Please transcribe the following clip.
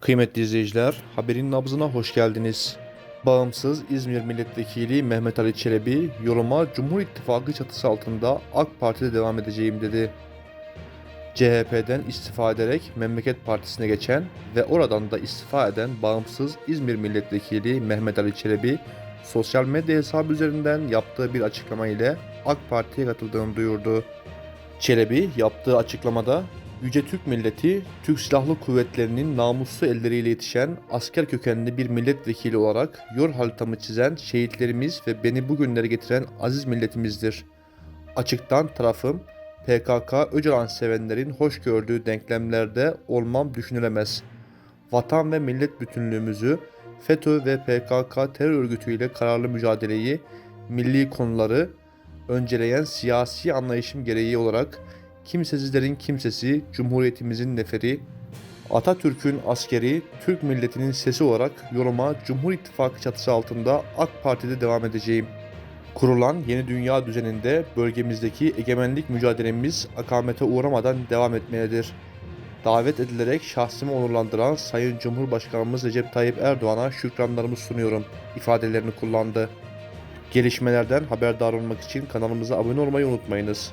Kıymetli izleyiciler, haberin nabzına hoş geldiniz. Bağımsız İzmir Milletvekili Mehmet Ali Çelebi yoruma Cumhur İttifakı çatısı altında AK Parti'de devam edeceğim dedi. CHP'den istifa ederek Memleket Partisi'ne geçen ve oradan da istifa eden bağımsız İzmir Milletvekili Mehmet Ali Çelebi sosyal medya hesabı üzerinden yaptığı bir açıklama ile AK Parti'ye katıldığını duyurdu. Çelebi yaptığı açıklamada Yüce Türk milleti, Türk Silahlı Kuvvetleri'nin namuslu elleriyle yetişen asker kökenli bir milletvekili olarak yol haritamı çizen şehitlerimiz ve beni bugünlere getiren aziz milletimizdir. Açıktan tarafım, PKK Öcalan sevenlerin hoş gördüğü denklemlerde olmam düşünülemez. Vatan ve millet bütünlüğümüzü, FETÖ ve PKK terör örgütüyle kararlı mücadeleyi, milli konuları, önceleyen siyasi anlayışım gereği olarak kimsesizlerin kimsesi, Cumhuriyetimizin neferi, Atatürk'ün askeri, Türk milletinin sesi olarak yoluma Cumhur İttifakı çatısı altında AK Parti'de devam edeceğim. Kurulan yeni dünya düzeninde bölgemizdeki egemenlik mücadelemiz akamete uğramadan devam etmelidir. Davet edilerek şahsımı onurlandıran Sayın Cumhurbaşkanımız Recep Tayyip Erdoğan'a şükranlarımı sunuyorum ifadelerini kullandı. Gelişmelerden haberdar olmak için kanalımıza abone olmayı unutmayınız.